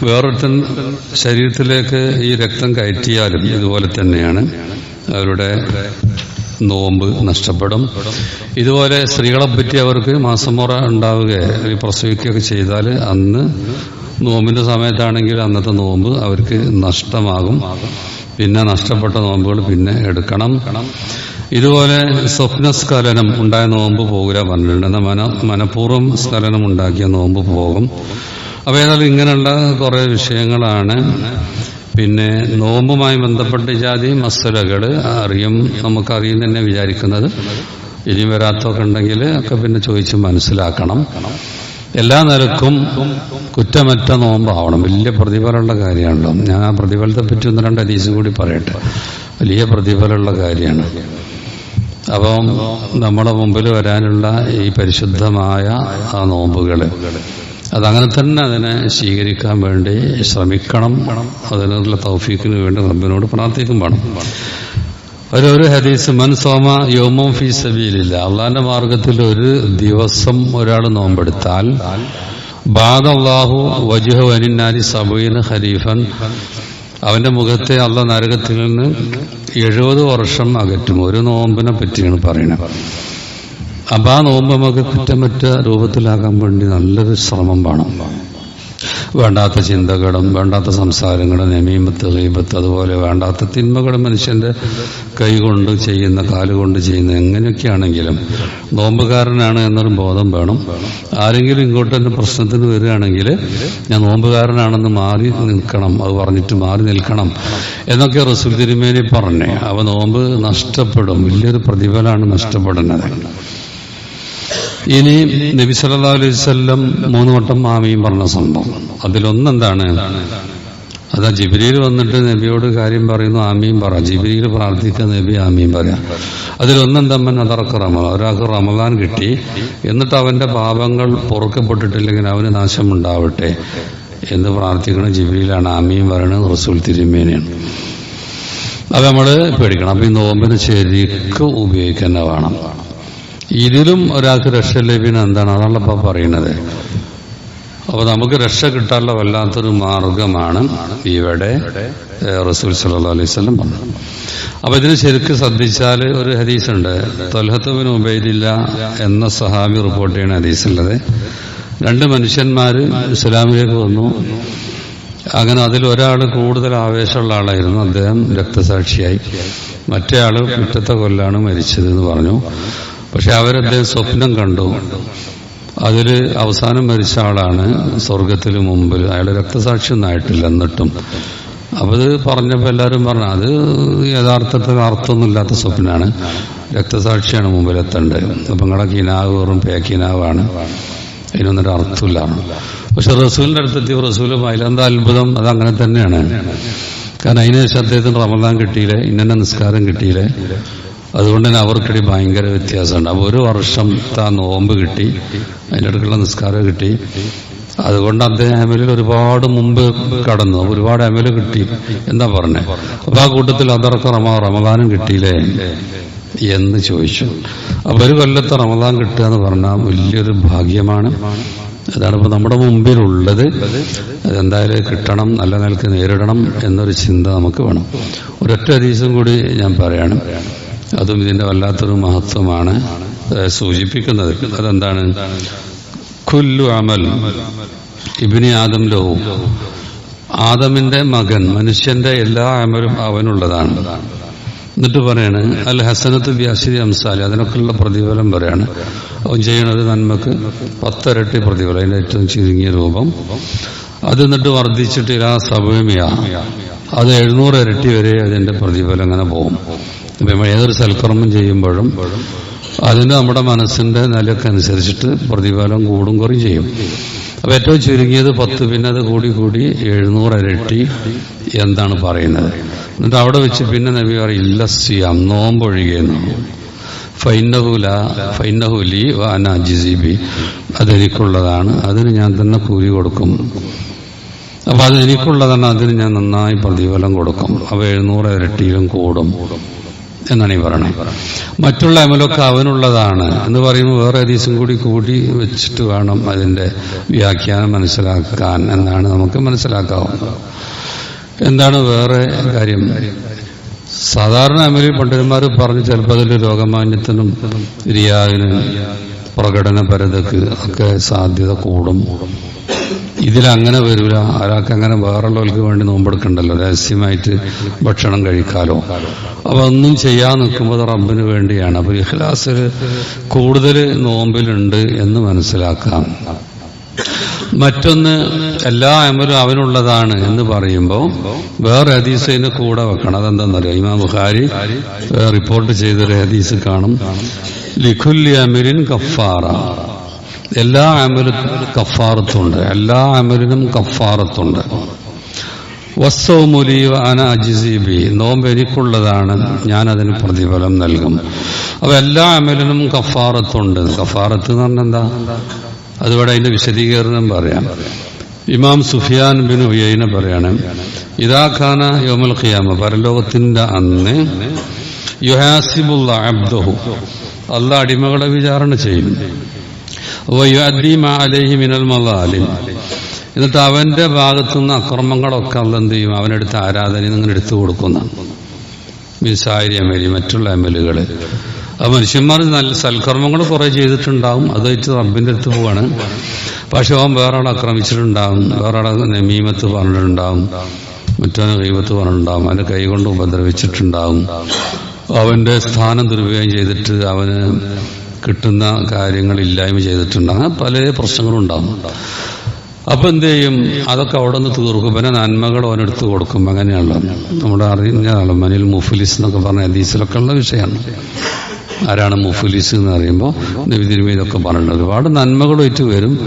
വേറൊരുത്തൻ ശരീരത്തിലേക്ക് ഈ രക്തം കയറ്റിയാലും ഇതുപോലെ തന്നെയാണ് അവരുടെ നോമ്പ് നഷ്ടപ്പെടും. ഇതുപോലെ സ്ത്രീകളെ പറ്റി അവർക്ക് മാസമുറ ഉണ്ടാവുകയോ പ്രസവിക്കുകയൊക്കെ ചെയ്താൽ അന്ന് നോമ്പിന്റെ സമയത്താണെങ്കിൽ അന്നത്തെ നോമ്പ് അവർക്ക് നഷ്ടമാകും. പിന്നെ നഷ്ടപ്പെട്ട നോമ്പുകൾ പിന്നെ എടുക്കണം. ഇതുപോലെ സ്വപ്നസ്ഖലനം ഉണ്ടായ നോമ്പ് പോകില്ല പറഞ്ഞിട്ടുണ്ട് മന മനഃപൂർവം സ്ഖലനം ഉണ്ടാക്കിയ നോമ്പ് പോകും. അപ്പോൾ ഏതായാലും ഇങ്ങനെയുള്ള കുറേ വിഷയങ്ങളാണ്. പിന്നെ നോമ്പുമായി ബന്ധപ്പെട്ട ജാതി മസലകൾ അറിയും നമുക്കറിയും തന്നെ വിചാരിക്കുന്നത്. ഇനി വരാത്തൊക്കെ ഉണ്ടെങ്കിൽ ഒക്കെ പിന്നെ ചോദിച്ച് മനസ്സിലാക്കണം. എല്ലാ നിലക്കും കുറ്റമറ്റ നോമ്പാവണം. വലിയ പ്രതിഫലമുള്ള കാര്യമാണല്ലോ. ഞാൻ ആ പ്രതിഫലത്തെ പറ്റി ഒന്ന് രണ്ട് അതീസും കൂടി പറയട്ടെ. വലിയ പ്രതിഫലമുള്ള കാര്യമാണ്. അപ്പം നമ്മുടെ മുമ്പിൽ വരാനുള്ള ഈ പരിശുദ്ധമായ ആ നോമ്പുകൾ അതങ്ങനെ തന്നെ അതിനെ സ്വീകരിക്കാൻ വേണ്ടി ശ്രമിക്കണം. അതിനുള്ള തൗഫീക്കിന് വേണ്ടി റബ്ബിനോട് പ്രാർത്ഥിക്കും വേണം. ഒരു ഹദീസ് മൻ സോമ യോമം ഫി സബീലില്ല. അള്ളാന്റെ മാർഗത്തിൽ ഒരു ദിവസം ഒരാൾ നോമ്പെടുത്താൽ ബാദല്ലാഹു വജുഹ വനിന്നാരി സബീന് ഖലീഫൻ അവന്റെ മുഖത്തെ അള്ള നരകത്തിൽ നിന്ന് എഴുപത് വർഷം അകറ്റും. ഒരു നോമ്പിനെ പറ്റിയാണ് പറയുന്നത്. അപ്പൊ ആ നോമ്പ് നമുക്ക് കുറ്റമറ്റ രൂപത്തിലാക്കാൻ വേണ്ടി നല്ലൊരു ശ്രമം വേണം. വേണ്ടാത്ത ചിന്തകളും വേണ്ടാത്ത സംസാരങ്ങളും നമീമത്ത് ഗീബത്ത് അതുപോലെ വേണ്ടാത്ത തിന്മകളും മനുഷ്യന്റെ കൈകൊണ്ട് ചെയ്യുന്ന കാലുകൊണ്ട് ചെയ്യുന്ന എങ്ങനെയൊക്കെയാണെങ്കിലും നോമ്പുകാരനാണ് എന്നൊരു ബോധം വേണം. ആരെങ്കിലും ഇങ്ങോട്ട് തന്നെ പ്രശ്നത്തിന് വരികയാണെങ്കിൽ ഞാൻ നോമ്പുകാരനാണെന്ന് മാറി നിൽക്കണം അത് പറഞ്ഞിട്ട് മാറി നിൽക്കണം എന്നൊക്കെ റസൂൽ തിരുമേനി പറഞ്ഞേ. അവ നോമ്പ് നഷ്ടപ്പെടും വലിയൊരു പ്രതിഫലമാണ് നഷ്ടപ്പെടുന്നത്. ഇനി നബി സല്ലാ അലൈഹി വസല്ലം മൂന്ന് വട്ടം ആമയും പറഞ്ഞ സംഭവം. അതിലൊന്നെന്താണ്? അതാ ജിബിരിയിൽ വന്നിട്ട് നബിയോട് കാര്യം പറയുന്നു ആമിയും പറ. ജിബിരിയിൽ പ്രാർത്ഥിച്ച നബി ആമിയും പറയാം അതിലൊന്നെന്തമ്മൻ അതർക്ക് റമദാൻ. ഒരാൾക്ക് റമദാൻ കിട്ടി. എന്നിട്ട് അവന്റെ പാപങ്ങൾ പൊറുക്കപ്പെട്ടിട്ടില്ലെങ്കിൽ അവന് നാശമുണ്ടാവട്ടെ എന്ന് പ്രാർത്ഥിക്കണ ജിബിരിയിലാണ് ആമിയും പറയണത് റസൂൽ തിരുമേനിയാണ്. അത് നമ്മൾ പേടിക്കണം. അപ്പൊ ഈ നോമ്പിന് ശരിക്കും ഉപയോഗിക്കാൻ വേണം. ഇതിലും ഒരാൾക്ക് രക്ഷ ലഭ്യന എന്താണ്? അതാണ് ഇപ്പൊ പറയുന്നത്. അപ്പൊ നമുക്ക് രക്ഷ കിട്ടാനുള്ള വല്ലാത്തൊരു മാർഗമാണ് ഇവിടെ റസൂൽ സല്ലല്ലാഹു അലൈഹി വസല്ലം പറഞ്ഞത്. അപ്പൊ ഇതിന് ശരിക്കും ശ്രദ്ധിച്ചാൽ ഒരു ഹദീസുണ്ട്. തൊൽഹത്തുബിൻ ഉബൈദില്ല എന്ന സഹാബി റിപ്പോർട്ട് ചെയ്യുന്ന ഹദീസുള്ളത്. രണ്ട് മനുഷ്യന്മാര് ഇസ്ലാമിലേക്ക് വന്നു. അങ്ങനെ അതിൽ ഒരാൾ കൂടുതൽ ആവേശമുള്ള ആളായിരുന്നു. അദ്ദേഹം രക്തസാക്ഷിയായി. മറ്റേ ആൾ മുറ്റത്തെ കൊല്ലാണ് മരിച്ചത് എന്ന് പറഞ്ഞു. പക്ഷെ അവരദ്ദേഹം സ്വപ്നം കണ്ടു. അതിൽ അവസാനം മരിച്ച ആളാണ് സ്വർഗത്തിന് മുമ്പിൽ അയാൾ രക്തസാക്ഷിയൊന്നായിട്ടില്ല എന്നിട്ടും. അപ്പൊ ഇത് പറഞ്ഞപ്പോൾ എല്ലാവരും പറഞ്ഞു അത് യഥാർത്ഥത്തിൽ അർത്ഥമൊന്നുമില്ലാത്ത സ്വപ്നമാണ് രക്തസാക്ഷിയാണ് മുമ്പിലെത്തേണ്ടത്. അപ്പൊ നിങ്ങളുടെ കിനാവ് വെറും പേക്കിനാവാണ് അതിനൊന്നൊരു അർത്ഥമില്ല. പക്ഷെ റസൂലിന്റെ അടുത്തെത്തിയ റസൂലും എന്താ അത്ഭുതം? അത് അങ്ങനെ തന്നെയാണ്. കാരണം അതിന് ശേഷം അദ്ദേഹത്തിന് റമദാൻ കിട്ടിയില്ലേ. ഇന്നെ നിസ്കാരം കിട്ടിയില്ലേ. അതുകൊണ്ട് തന്നെ അവർക്കിടയിൽ ഭയങ്കര വ്യത്യാസമുണ്ട്. അപ്പോൾ ഒരു താ നോമ്പ് കിട്ടി അതിന്റെ അടുക്കുള്ള നിസ്കാരം കിട്ടി. അതുകൊണ്ട് അദ്ദേഹം അമലിൽ ഒരുപാട് മുമ്പ് കടന്നു. ഒരുപാട് അമൽ കിട്ടി. എന്താ പറഞ്ഞേ? അപ്പൊ ആ കൂട്ടത്തിൽ അതർക്ക് റമ റമദാനും കിട്ടിയില്ലേ? എന്ന് ചോദിച്ചു. അപ്പൊ ഒരു കൊല്ലത്തെ റമദാൻ കിട്ടുക എന്ന് പറഞ്ഞാൽ വലിയൊരു ഭാഗ്യമാണ്. അതാണ് ഇപ്പൊ നമ്മുടെ മുമ്പിലുള്ളത്. അതെന്തായാലും കിട്ടണം നല്ല നിലയ്ക്ക് നേരിടണം എന്നൊരു ചിന്ത നമുക്ക് വേണം. ഒരൊറ്റ ദിവസം കൂടി ഞാൻ പറയാണ്. അതും ഇതിന്റെ വല്ലാത്തൊരു മഹത്വമാണ് സൂചിപ്പിക്കുന്നത്. അതെന്താണ്? കുല്ലു അമൽ ഇബിനി ആദം ലോ ആദമിന്റെ മകൻ മനുഷ്യന്റെ എല്ലാ അമലും അവനുള്ളതാണ്. എന്നിട്ട് പറയാണ് അൽ ഹസനത്ത് വ്യാസിരി അംസാലി. അതിനൊക്കെയുള്ള പ്രതിഫലം പറയാണ്. അവൻ ചെയ്യണത് നന്മക്ക് പത്തരട്ടി പ്രതിഫലം അതിന്റെ ഏറ്റവും ചുരുങ്ങിയ രൂപം. അത് എന്നിട്ട് വർദ്ധിച്ചിട്ട് ആ സഭമിയ അത് എഴുന്നൂറ് ഇരട്ടി വരെ അതിന്റെ പ്രതിഫലം അങ്ങനെ പോകും. ഇപ്പൊ ഏതൊരു സൽക്കർമ്മം ചെയ്യുമ്പോഴും അതിന് നമ്മുടെ മനസ്സിന്റെ നിലക്കനുസരിച്ചിട്ട് പ്രതിഫലം കൂടും കുറയും ചെയ്യും. അപ്പൊ ഏറ്റവും ചുരുങ്ങിയത് പത്ത് പിന്നെ അത് കൂടി കൂടി എഴുന്നൂറ് ഇരട്ടി എന്താണ് പറയുന്നത്. എന്നിട്ട് അവിടെ വെച്ച് പിന്നെ നബി പറയും ഇല്ല സിയാം നോമ്പൊഴികയെന്നു ഫൈനഹുല ഫൈനഹുലി വാന ജിസിബി അതെനിക്കുള്ളതാണ് അതിന് ഞാൻ തന്നെ കൂലി കൊടുക്കും. അപ്പൊ അതെനിക്കുള്ളതാണ് അതിന് ഞാൻ നന്നായി പ്രതിഫലം കൊടുക്കും. അവ എഴുന്നൂറ് ഇരട്ടിയിലും കൂടും. എന്നാണ് ഈ പറയുന്നത് മറ്റുള്ള അമലൊക്കെ അവനുള്ളതാണ്. എന്ന് പറയുമ്പോൾ വേറെ ഹദീസും കൂടി കൂടി വെച്ചിട്ട് വേണം അതിന്റെ വ്യാഖ്യാനം മനസ്സിലാക്കാൻ എന്നാണ് നമുക്ക് മനസ്സിലാക്കാവുന്നത്. എന്താണ് വേറെ കാര്യം? സാധാരണ അമലിൽ പണ്ഡിതന്മാർ പറഞ്ഞ് ചിലപ്പോൾ അതിൽ രോഗമാന്യത്തിനും പ്രകടന പരതക്ക് ഒക്കെ സാധ്യത കൂടും. ഇതിലങ്ങനെ വരില്ല ഒരാൾക്ക് അങ്ങനെ വേറുള്ളവർക്ക് വേണ്ടി നോമ്പെടുക്കണ്ടല്ലോ. രഹസ്യമായിട്ട് ഭക്ഷണം കഴിക്കാലോ. അപ്പൊ ഒന്നും ചെയ്യാൻ നിൽക്കുമ്പോൾ റബ്ബിന് വേണ്ടിയാണ്. അപ്പൊ ഇഖ്ലാസിൽ കൂടുതൽ നോമ്പിലുണ്ട് എന്ന് മനസ്സിലാക്കാം. മറ്റൊന്ന് എല്ലാ അമലും അവനുള്ളതാണ് എന്ന് പറയുമ്പോൾ വേറെ ഹദീസിന് കൂടെ വെക്കണം. അതെന്താണെന്നറിയാം ഇമാം ബുഖാരി റിപ്പോർട്ട് ചെയ്തൊരു ഹദീസ് കാണും. ലിഖുല്ലി അമിരിൻ കഫാറ എല്ലാ അമലും കഫാറത്തുണ്ട്. എല്ലാ അമലിനും കഫാറത്തുണ്ട്. വസ്സൗമുലി അന അജിസീബി നോമ്പ് എനിക്കുള്ളതാണ്. അതിന് പ്രതിഫലം നൽകും. അപ്പൊ എല്ലാ അമലിനും കഫാറത്തുണ്ട്. കഫാറത്ത് എന്ന് പറഞ്ഞാൽ എന്താ? അതുകൂടെ അതിന്റെ വിശദീകരണം പറയാം. ഇമാം സുഫിയാൻ ബിൻ ഉയൈന പറയാണ് ഇതാ ഖാന യോമൽ ഖിയാമ. പരലോകത്തിന്റെ അന്ന് യുഹാസിബുള്ള അബ്ദഹു അല്ല അടിമകളെ വിചാരണ ചെയ്യും. എന്നിട്ട് അവന്റെ ഭാഗത്തുനിന്ന് അക്രമങ്ങളൊക്കെ അള്ള എന്ത് ചെയ്യും? അവനെടുത്ത് ആരാധന അങ്ങനെ എടുത്തു കൊടുക്കുന്നതാണ് മിസാരി എൽ മറ്റുള്ള എല്ലുകൾ ആ മനുഷ്യന്മാർ നല്ല സൽക്കർമ്മങ്ങൾ കുറെ ചെയ്തിട്ടുണ്ടാവും. അത് വെച്ച് റബ്ബിന്റെ അടുത്ത് പോവാണ്. പക്ഷെ അവൻ വേറെ ആളെ ആക്രമിച്ചിട്ടുണ്ടാവും. വേറെ ആളെ നമീമത്ത് പറഞ്ഞിട്ടുണ്ടാവും. മറ്റവനെ കൈവത്ത് പറഞ്ഞിട്ടുണ്ടാവും. അവന്റെ കൈ കൊണ്ട് ഉപദ്രവിച്ചിട്ടുണ്ടാവും. അവന്റെ സ്ഥാനം ദുരുപയോഗം ചെയ്തിട്ട് അവന് കിട്ടുന്ന കാര്യങ്ങൾ ഇല്ലായ്മ ചെയ്തിട്ടുണ്ട്. അങ്ങനെ പല പ്രശ്നങ്ങളും ഉണ്ടാവും അപ്പൊ എന്ത് ചെയ്യും? അതൊക്കെ അവിടെ നിന്ന് തീർക്കും. പിന്നെ നന്മകൾ ഓനെടുത്ത് കൊടുക്കും. അങ്ങനെയാണല്ലോ. നമ്മുടെ അറിഞ്ഞ മനിൽ മുഫലിസ് എന്നൊക്കെ പറഞ്ഞ ഹദീസിലൊക്കെ ഉള്ള വിഷയമാണ്. ആരാണ് മുഫലിസ് എന്ന് പറയുമ്പോൾ നിവിതിരുമീതൊക്കെ ഇതൊക്കെ പറഞ്ഞിട്ടുണ്ട്. ഒരുപാട് നന്മകളായിട്ട് വരും.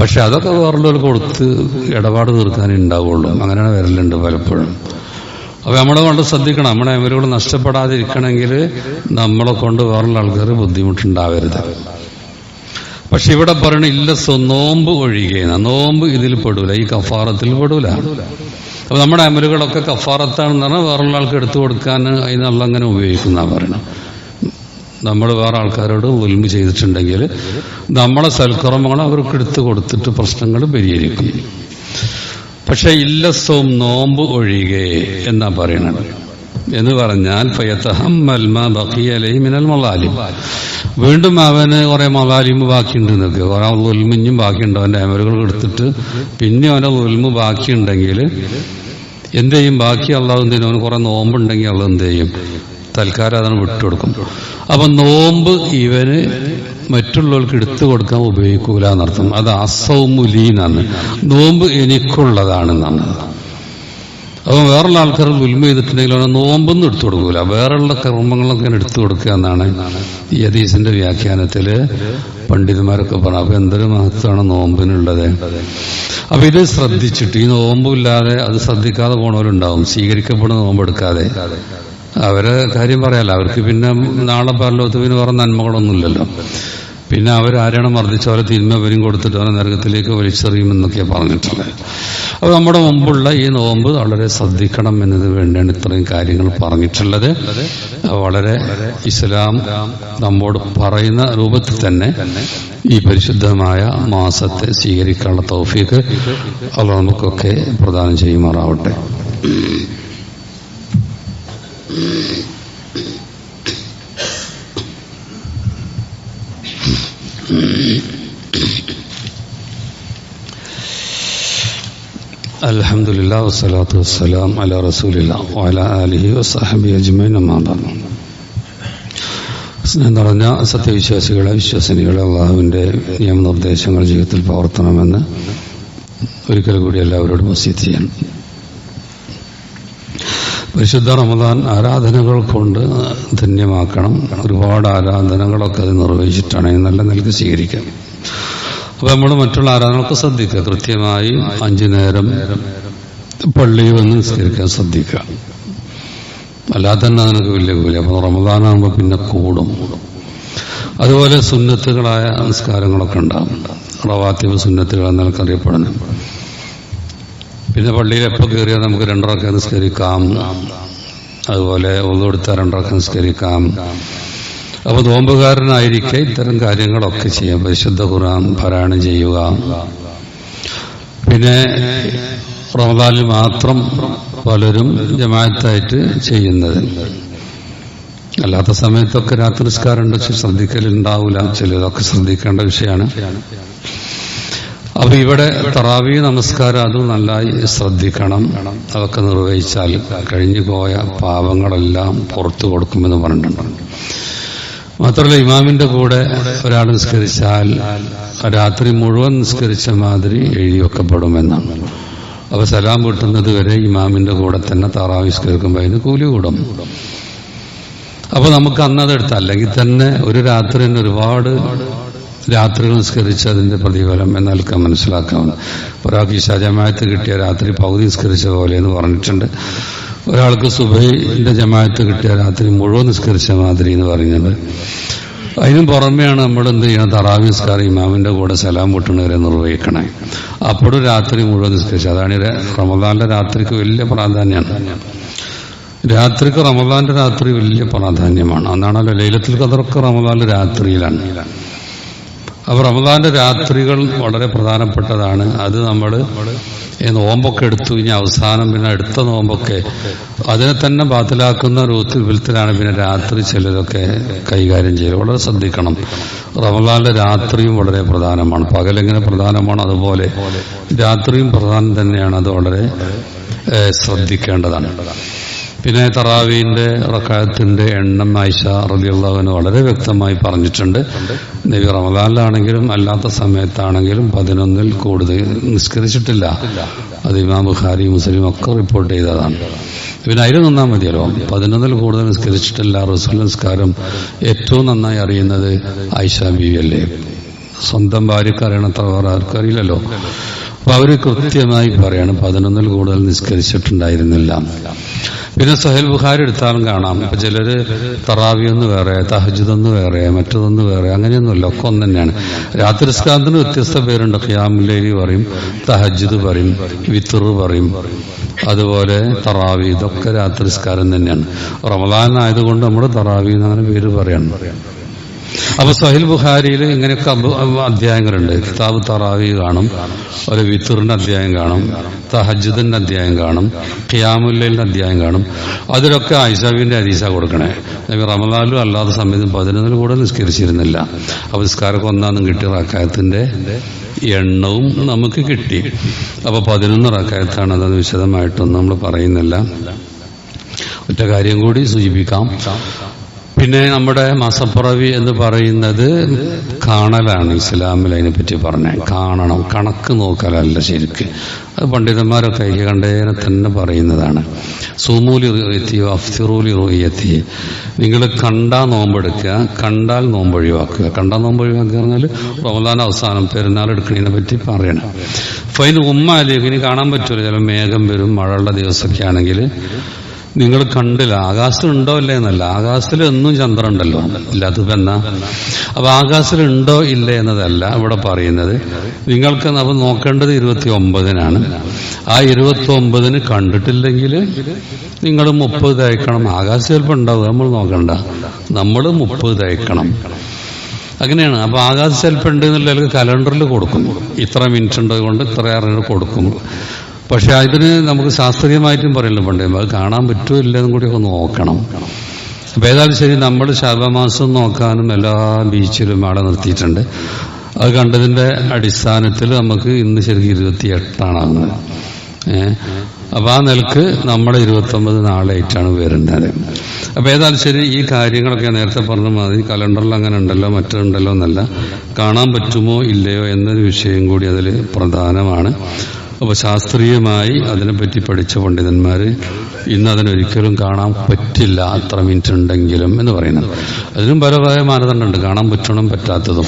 പക്ഷെ അതൊക്കെ വേറെ കൊടുത്ത് ഇടപാട് തീർക്കാനേ ഉണ്ടാവുള്ളൂ. അങ്ങനെയാണ് വരലുണ്ട് പലപ്പോഴും. അപ്പൊ നമ്മളെ കൊണ്ട് ശ്രദ്ധിക്കണം. നമ്മളെ ഇവരോട് നഷ്ടപ്പെടാതിരിക്കണമെങ്കിൽ നമ്മളെ കൊണ്ട് വേറുള്ള ആൾക്കാർ ബുദ്ധിമുട്ടുണ്ടാവരുത്. പക്ഷെ ഇവിടെ പറയണ ഇല്ല നോമ്പ് ഒഴികെയാണ് നോമ്പ് ഇതിൽ പെടൂല. ഈ കഫാറത്തിൽ പെടൂല. അപ്പൊ നമ്മുടെ അമലുകളൊക്കെ കഫാറത്താണെന്ന് പറഞ്ഞാൽ വേറുള്ള ആൾക്ക് എടുത്തു കൊടുക്കാൻ അതിനുള്ള അങ്ങനെ ഉപയോഗിക്കുന്ന പറയണം നമ്മൾ വേറെ ആൾക്കാരോട് ഉൽമ ചെയ്തിട്ടുണ്ടെങ്കിൽ നമ്മളെ സൽക്കർമ്മങ്ങൾ അവർക്ക് എടുത്തു കൊടുത്തിട്ട് പ്രശ്നങ്ങൾ പരിഹരിക്കും. പക്ഷെ ഇല്ലസ്സവും നോമ്പ് ഒഴികെ എന്നാ പറയണത്. എന്ന് പറഞ്ഞാൽ മിനൽ മലാലിം വീണ്ടും അവന് കുറെ മലാലിമ് ബാക്കിയുണ്ട് നിൽക്കുക കുറെ ഉൽമിഞ്ഞും ബാക്കിയുണ്ട് അവന്റെ അമലുകൾ എടുത്തിട്ട്. പിന്നെ അവന്റെ ഉൽമ് ബാക്കിയുണ്ടെങ്കിൽ എന്ത് ചെയ്യും? ബാക്കി അള്ളാഹ് എന്ത് ചെയ്യും? അവന് കുറെ നോമ്പുണ്ടെങ്കിൽ അള്ളാഹ് എന്ത് ചെയ്യും? തൽക്കാലം വിട്ടു കൊടുക്കും അപ്പൊ നോമ്പ് ഇവന് മറ്റുള്ളവർക്ക് എടുത്തു കൊടുക്കാൻ ഉപയോഗിക്കൂല എന്നർത്ഥം. അത് അസൗമുലീനാണ് നോമ്പ് എനിക്കുള്ളതാണെന്നാണ്. അപ്പം വേറുള്ള ആൾക്കാർ ഉൽമ ചെയ്തിട്ടുണ്ടെങ്കിൽ അവനെ നോമ്പൊന്നും എടുത്തു കൊടുക്കൂല. വേറെയുള്ള കർമ്മങ്ങളൊക്കെ എടുത്തു കൊടുക്കുക എന്നാണ് ഈ ഹദീസിന്റെ വ്യാഖ്യാനത്തിൽ പണ്ഡിതന്മാരൊക്കെ പറഞ്ഞു അപ്പൊ എന്തൊരു മഹത്വമാണ് നോമ്പിനുള്ളത്. അപ്പൊ ഇത് ശ്രദ്ധിച്ചിട്ട് ഈ നോമ്പില്ലാതെ അത് ശ്രദ്ധിക്കാതെ പോണവരുണ്ടാവും. സ്വീകരിക്കപ്പെടുന്ന നോമ്പെടുക്കാതെ. അവരെ കാര്യം പറയാലോ അവർക്ക് പിന്നെ നാളെ പരലോകത്ത് പിന്നെ വേറെ നന്മകളൊന്നുമില്ലല്ലോ. പിന്നെ അവരാരാണ് മർദ്ദിച്ച അവരെ തിന്മ വരും കൊടുത്തിട്ട് അവരെ നരകത്തിലേക്ക് വലിച്ചെറിയുമെന്നൊക്കെ പറഞ്ഞിട്ടുള്ളത്. അപ്പോൾ നമ്മുടെ മുമ്പുള്ള ഈ നോമ്പ് വളരെ ശ്രദ്ധിക്കണം എന്നത് വേണ്ടിയാണ് ഇത്രയും കാര്യങ്ങൾ പറഞ്ഞിട്ടുള്ളത്. വളരെ ഇസ്ലാം നമ്മോട് പറയുന്ന രൂപത്തിൽ തന്നെ ഈ പരിശുദ്ധമായ മാസത്തെ സ്വീകരിക്കാനുള്ള തൗഫീക്ക് അത് നമുക്കൊക്കെ പ്രദാനം ചെയ്യുമാറാവട്ടെ. അലഹമുല്ല വസ്സലാത്തു വസ്സലാം അല റസൂലില്ല വല അലിഹി വസ്ഹബി അജ്മൈൻ അമ്മാബാദ് സ്നേഹം നിറഞ്ഞ സത്യവിശ്വാസികളെ വിശ്വസനികളെ അള്ളാഹുവിന്റെ നിയമനിർദ്ദേശങ്ങൾ ജീവിതത്തിൽ പകർത്തണമെന്ന് ഒരിക്കൽ കൂടി എല്ലാവരോടും വസീത് ചെയ്യണം പരിശുദ്ധ റമദാൻ ആരാധനകൾ കൊണ്ട് ധന്യമാക്കണം. ഒരുപാട് ആരാധനകളൊക്കെ അത് നിർവഹിച്ചിട്ടാണ്. നല്ല നിലയ്ക്ക് സ്വീകരിക്കാം. അപ്പൊ നമ്മൾ മറ്റുള്ള ആരാധനകൾക്ക് ശ്രദ്ധിക്കുക. കൃത്യമായി അഞ്ചു നേരം പള്ളിയിൽ വന്ന് നിസ്കരിക്കാൻ ശ്രദ്ധിക്കുക. അല്ലാതെ തന്നെ അതിനൊക്കെ വലിയ കൂലി. അപ്പൊ റമദാനാകുമ്പോൾ പിന്നെ കൂടും. അതുപോലെ സുന്നത്തുകളായ നിസ്കാരങ്ങളൊക്കെ ഉണ്ടാകുന്നുണ്ട് റവാത്തിവ് സുന്നത്തുകൾ എന്നൊക്കെ അറിയപ്പെടുന്നു പിന്നെ പള്ളിയിൽ എപ്പോൾ കയറിയാൽ നമുക്ക് രണ്ടറക്ക നിസ്കരിക്കാം. അതുപോലെ ഒന്നെടുത്ത രണ്ടറക്ക നിസ്കരിക്കാം. അപ്പൊ നോമ്പുകാരനായിരിക്കെ ഇത്തരം കാര്യങ്ങളൊക്കെ ചെയ്യാം. പരിശുദ്ധ ഖുർആൻ പാരായണം ചെയ്യുക. പിന്നെ റമദാനിൽ മാത്രം പലരും ജമാഅത്തായിട്ട് ചെയ്യുന്നത്. അല്ലാത്ത സമയത്തൊക്കെ രാത്രി നിസ്കാരമുണ്ട്. ശ്രദ്ധിക്കലുണ്ടാവില്ല ചിലതൊക്കെ ശ്രദ്ധിക്കേണ്ട വിഷയമാണ്. അപ്പൊ ഇവിടെ തറാവി നമസ്കാരം അതും നന്നായി ശ്രദ്ധിക്കണം. അതൊക്കെ നിർവഹിച്ചാൽ കഴിഞ്ഞു പോയ പാപങ്ങളെല്ലാം പുറത്തു കൊടുക്കുമെന്ന് പറഞ്ഞിട്ടുണ്ട്. മാത്രമല്ല ഇമാമിന്റെ കൂടെ ഒരാൾ നിസ്കരിച്ചാൽ രാത്രി മുഴുവൻ നിസ്കരിച്ച മാതിരി എഴുതി വെക്കപ്പെടുമെന്നാണ് അപ്പൊ സലാം കിട്ടുന്നത് വരെ ഇമാമിന്റെ കൂടെ തന്നെ താറാവ് നിസ്കരിക്കുമ്പോൾ അതിന് കൂലി കൂടും. അപ്പൊ നമുക്ക് അന്നതെടുത്ത് അല്ലെങ്കിൽ തന്നെ ഒരു രാത്രി തന്നെ ഒരുപാട് രാത്രികൾ നിസ്കരിച്ച് അതിന്റെ പ്രതിഫലം എന്നൊക്കെ മനസ്സിലാക്കാവുന്ന ഒരാൾക്ക് ഈ ശജമായത്ത് കിട്ടിയ രാത്രി പകുതി നിസ്കരിച്ച പോലെ എന്ന് പറഞ്ഞിട്ടുണ്ട്. ഒരാൾക്ക് സുബൈന്റെ ജമായത്ത് കിട്ടിയ രാത്രി മുഴുവൻ നിസ്കരിച്ച മാതിരി എന്ന് പറയുന്നത്. അതിനും പുറമെയാണ് നമ്മൾ എന്ത് ചെയ്യണം തറാവി ഇമാമിന്റെ കൂടെ സലാം പൊട്ടുന്നവരെ നിർവഹിക്കണേ. അപ്പോഴും രാത്രി മുഴുവൻ നിസ്കരിച്ചു. അതാണ് റമദാന്റെ രാത്രിക്ക് വലിയ പ്രാധാന്യമാണ് രാത്രിക്ക് റമദാന്റെ രാത്രി വലിയ പ്രാധാന്യമാണ്. അന്നാണല്ലോ ലൈലത്തിൽ കതറൊക്കെ റമദാന്റെ രാത്രിയിലാണ്. അപ്പോൾ റമദാന്റെ രാത്രികൾ വളരെ പ്രധാനപ്പെട്ടതാണ്. അത് നമ്മൾ നോമ്പൊക്കെ എടുത്തു. കഴിഞ്ഞാൽ അവസാനം പിന്നെ എടുത്ത നോമ്പൊക്കെ. അതിനെ തന്നെ ബാത്തിലാക്കുന്ന രൂപത്തിലാണ് പിന്നെ രാത്രി ചിലരൊക്കെ കൈകാര്യം ചെയ്യുക വളരെ ശ്രദ്ധിക്കണം. റമദാന്റെ രാത്രിയും വളരെ പ്രധാനമാണ്. പകലെങ്ങനെ പ്രധാനമാണ് അതുപോലെ രാത്രിയും പ്രധാനം തന്നെയാണ്. അത് വളരെ ശ്രദ്ധിക്കേണ്ടതാണ്. പിന്നെ തറാവീന്റെ റക്കായത്തിന്റെ എണ്ണം ആയിഷ റബിയുള്ളവന് വളരെ വ്യക്തമായി പറഞ്ഞിട്ടുണ്ട്. നബി റമദാനിലാണെങ്കിലും അല്ലാത്ത സമയത്താണെങ്കിലും പതിനൊന്നിൽ കൂടുതൽ നിസ്കരിച്ചിട്ടില്ല. അത് ഇമാം ബുഖാരി മുസ്ലിം ഒക്കെ റിപ്പോർട്ട് ചെയ്തതാണ്. പിന്നെ അതിൽ നിന്നാൽ മതിയല്ലോ. പതിനൊന്നിൽ കൂടുതൽ നിസ്കരിച്ചിട്ടില്ല. റസൂൽ നിസ്കാരം ഏറ്റവും നന്നായി അറിയുന്നത് ആയിഷ ബീവി അല്ലേ സ്വന്തം ഭാര്യക്ക് അറിയണത്ര വേറെ ആർക്കും അറിയില്ലല്ലോ. അപ്പൊ അവർ കൃത്യമായി പറയാണ് പതിനൊന്നിൽ കൂടുതൽ നിസ്കരിച്ചിട്ടുണ്ടായിരുന്നില്ല. പിന്നെ സഹൽ ബുഖാരി എടുത്താലും കാണാം. ഇപ്പൊ ചിലര് തറാവിയൊന്ന് വേറെ തഹജുദൊന്ന് വേറെ മറ്റതൊന്ന് വേറെ അങ്ങനെയൊന്നുമില്ല ഒക്കെ ഒന്ന് തന്നെയാണ്. രാത്രി സ്കാന്തിന് വ്യത്യസ്ത പേരുണ്ട്. ഖിയാമുല്ലേരി പറയും തഹജുദ് പറയും വിത്തർ പറയും അതുപോലെ തറാവി ഇതൊക്കെ രാത്രി സ്കാരം തന്നെയാണ്. റമദാൻ ആയതുകൊണ്ട് നമ്മൾ തറാവി എന്നങ്ങനെ പേര് പറയണം. അപ്പൊ സഹിൽ ബുഖാരിയിൽ ഇങ്ങനെയൊക്കെ അധ്യായങ്ങളുണ്ട്. കിതാബ് തറാവി കാണും. ഒരു വിത്തുറിന്റെ അധ്യായം കാണും. തഹജുദിന്റെ അധ്യായം കാണും. ഖിയാമുല്ലിന്റെ അധ്യായം കാണും. അതിലൊക്കെ ഐഷാബിന്റെ ഹദീസ കൊടുക്കണേ. നബി റമദാനിലും അല്ലാത്ത സമയത്തും പതിനൊന്നിൽ കൂടെ നിസ്കരിച്ചിരുന്നില്ല. അപ്പൊ നിസ്കാരമൊക്കെ ഒന്നാന്നും കിട്ടി റക്കായത്തിന്റെ എണ്ണവും നമുക്ക് കിട്ടി. അപ്പൊ പതിനൊന്ന് റക്കായത്താണ് അതെന്ന് വിശദമായിട്ടൊന്നും നമ്മൾ പറയുന്നില്ല. ഒറ്റ കാര്യം കൂടി സൂചിപ്പിക്കാം. പിന്നെ നമ്മുടെ മസപ്പുറവി എന്ന് പറയുന്നത് കാണലാണ് ഇസ്ലാമിൽ അതിനെപ്പറ്റി പറഞ്ഞ കാണണം. കണക്ക് നോക്കലല്ല ശരിക്ക്. അത് പണ്ഡിതന്മാരൊക്കെ കണ്ടേനെ തന്നെ പറയുന്നതാണ്. സൂമൂലി എത്തിയോ അഫ്തിറൂലി റോയത്തി നിങ്ങൾ കണ്ടാ നോമ്പെടുക്കുക കണ്ടാൽ നോമ്പ് ഒഴിവാക്കുക കണ്ടാ നോമ്പ് ഒഴിവാക്കുക പറഞ്ഞാൽ റമദാൻ അവസാനം പെരുന്നാൾ എടുക്കുന്നതിനെ പറ്റി പറയണം. ഫൈൻ ഉമ്മ അല്ലെങ്കിൽ കാണാൻ പറ്റുമല്ലോ ചില മേഘം വരും മഴയുള്ള ദിവസമൊക്കെ ആണെങ്കിൽ നിങ്ങൾ കണ്ടില്ല. ആകാശത്തിലുണ്ടോ ഇല്ലേ എന്നല്ല ആകാശത്തിൽ എന്നും ചന്ദ്രൻ ഉണ്ടല്ലോ ഇല്ല എന്നാ? അപ്പൊ ആകാശത്തിലുണ്ടോ ഇല്ലേ എന്നതല്ല ഇവിടെ പറയുന്നത്. നിങ്ങൾക്ക് നമ്മൾ നോക്കേണ്ടത് ഇരുപത്തി ഒമ്പതിനാണ് ആ ഇരുപത്തി ഒമ്പതിന് കണ്ടിട്ടില്ലെങ്കിൽ നിങ്ങൾ മുപ്പത് തയ്ക്കണം. ആകാശം ചിലപ്പോൾ ഉണ്ടാവും. നമ്മൾ നോക്കണ്ട. നമ്മൾ മുപ്പത് തയ്ക്കണം. അങ്ങനെയാണ്. അപ്പൊ ആകാശ ചിലപ്പോൾ ഉണ്ട് എന്നുള്ള കലണ്ടറിൽ കൊടുക്കും. ഇത്ര മിനിറ്റ് ഉണ്ട് കൊണ്ട് ഇത്ര അറിഞ്ഞ് കൊടുക്കും. പക്ഷെ അതിന് നമുക്ക് ശാസ്ത്രീയമായിട്ടും പറയല്ലോ പണ്ടേ അത് കാണാൻ പറ്റുമോ ഇല്ലെന്നും കൂടി ഒക്കെ നോക്കണം. അപ്പൊ ഏതായാലും ശരി നമ്മൾ ശവമാസം നോക്കാനും എല്ലാ ബീച്ചിലും അവിടെ നിർത്തിയിട്ടുണ്ട്. അത് കണ്ടതിന്റെ അടിസ്ഥാനത്തിൽ നമുക്ക് ഇന്ന് ശരിക്കും ഇരുപത്തി എട്ടാണാകുന്നത് ഏഹ് അപ്പൊ ആ നിലയ്ക്ക് നമ്മുടെ ഇരുപത്തി ഒമ്പത് നാളായിട്ടാണ് വരേണ്ടത് അപ്പൊ ഏതായാലും ശരി ഈ കാര്യങ്ങളൊക്കെ നേരത്തെ പറഞ്ഞ മാതിരി കലണ്ടറിൽ അങ്ങനെ ഉണ്ടല്ലോ മറ്റുണ്ടല്ലോ എന്നല്ല കാണാൻ പറ്റുമോ ഇല്ലയോ എന്നൊരു വിഷയം കൂടി അതിൽ പ്രധാനമാണ്. അപ്പോൾ ശാസ്ത്രീയമായി അതിനെപ്പറ്റി പഠിച്ച പണ്ഡിതന്മാർ ഇന്ന് അതിനൊരിക്കലും കാണാൻ പറ്റില്ല അത്ര മിനിറ്റ് ഉണ്ടെങ്കിലും എന്ന് പറയുന്നത്. അതിനും പല പല മാനദണ്ഡമുണ്ട് കാണാൻ പറ്റണം പറ്റാത്തതും.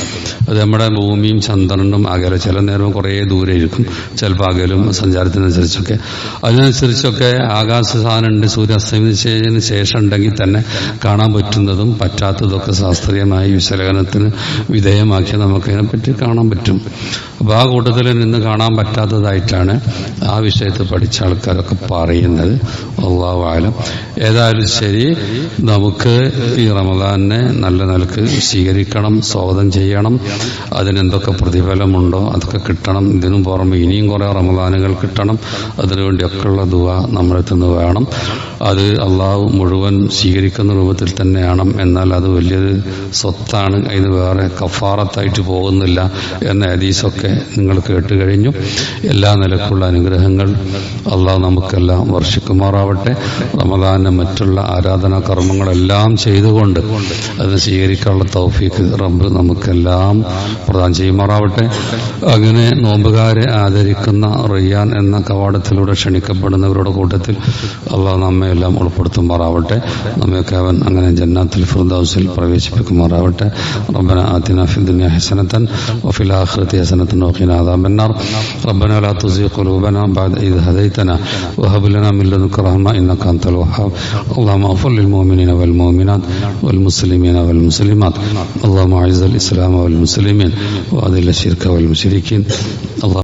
അത് നമ്മുടെ ഭൂമിയും ചന്ദ്രനും അകലെ ചില നേരം കുറേ ദൂരെ ഇരിക്കും. ചിലപ്പോൾ അകലും സഞ്ചാരത്തിനനുസരിച്ചൊക്കെ. അതിനനുസരിച്ചൊക്കെ ആകാശ സാധനമുണ്ട് സൂര്യാസ്തമിച്ചതിന് ശേഷം ഉണ്ടെങ്കിൽ തന്നെ കാണാൻ പറ്റുന്നതും പറ്റാത്തതൊക്കെ ശാസ്ത്രീയമായി വിശകലനത്തിന് വിധേയമാക്കി നമുക്കതിനെപ്പറ്റി കാണാൻ പറ്റും. അപ്പോൾ ആ കൂട്ടത്തിൽ നിന്ന് കാണാൻ പറ്റാത്തതായിട്ടാണ് ആ വിഷയത്തെ പഠിച്ച ആൾക്കാരൊക്കെ പറയുന്നത്. അള്ളാഹുവാലും ഏതായാലും ശരി നമുക്ക് ഈ റമദാനെ നല്ല നിലയ്ക്ക് സ്വീകരിക്കണം സ്വാഗതം ചെയ്യണം. അതിനെന്തൊക്കെ പ്രതിഫലമുണ്ടോ അതൊക്കെ കിട്ടണം. ഇതിനും പുറമെ ഇനിയും കുറേ റമദാനുകൾ കിട്ടണം. അതിനുവേണ്ടിയൊക്കെയുള്ള ദുവ നമ്മളെത്തുന്ന വേണം. അത് അള്ളാഹു മുഴുവൻ സ്വീകരിക്കുന്ന രൂപത്തിൽ തന്നെയാണ്. എന്നാൽ അത് വലിയൊരു സ്വത്താണ്. ഇത് വേറെ കഫാറത്തായിട്ട് പോകുന്നില്ല എന്ന ഹദീസൊക്കെ നിങ്ങൾ കേട്ട് കഴിഞ്ഞു. എല്ലാ നിലക്കുള്ള അനുഗ്രഹങ്ങൾ അള്ളാഹ് നമുക്കെല്ലാം വർഷിക്കുമാറാവട്ടെ റമദാന്റെ മറ്റുള്ള ആരാധനാ കർമ്മങ്ങളെല്ലാം ചെയ്തുകൊണ്ട് അത് സ്വീകരിക്കാനുള്ള തൗഫീക്ക് റബ്ബ് നമുക്കെല്ലാം പ്രദാനം ചെയ്യുമാറാവട്ടെ അങ്ങനെ നോമ്പുകാരെ ആദരിക്കുന്ന റയ്യാൻ എന്ന കവാടത്തിലൂടെ ക്ഷണിക്കപ്പെടുന്നവരുടെ കൂട്ടത്തിൽ അള്ളാഹ് നമ്മെ എല്ലാം ഉൾപ്പെടുത്തുമാറാവട്ടെ നമ്മയൊക്കെ അവൻ അങ്ങനെ ജന്നാത്തിൽ ഫിർദൗസിൽ പ്രവേശിപ്പിക്കുമാറാവട്ടെ റബ്ബന ആതിന ഫി ദുനിയ ഹസനത്തൻ وفي الآخرة حسنة وقنا عذاب النار ربنا لا تزغ قلوبنا بعد إذ هديتنا. وهب لنا من لدنك رحمة إنك أنت الوهاب. اللهم اغفر للمؤمنين والمؤمنات والمسلمين والمسلمات. اللهم أعز الإسلام والمسلمين وأذل الشرك والمشركين. اللهم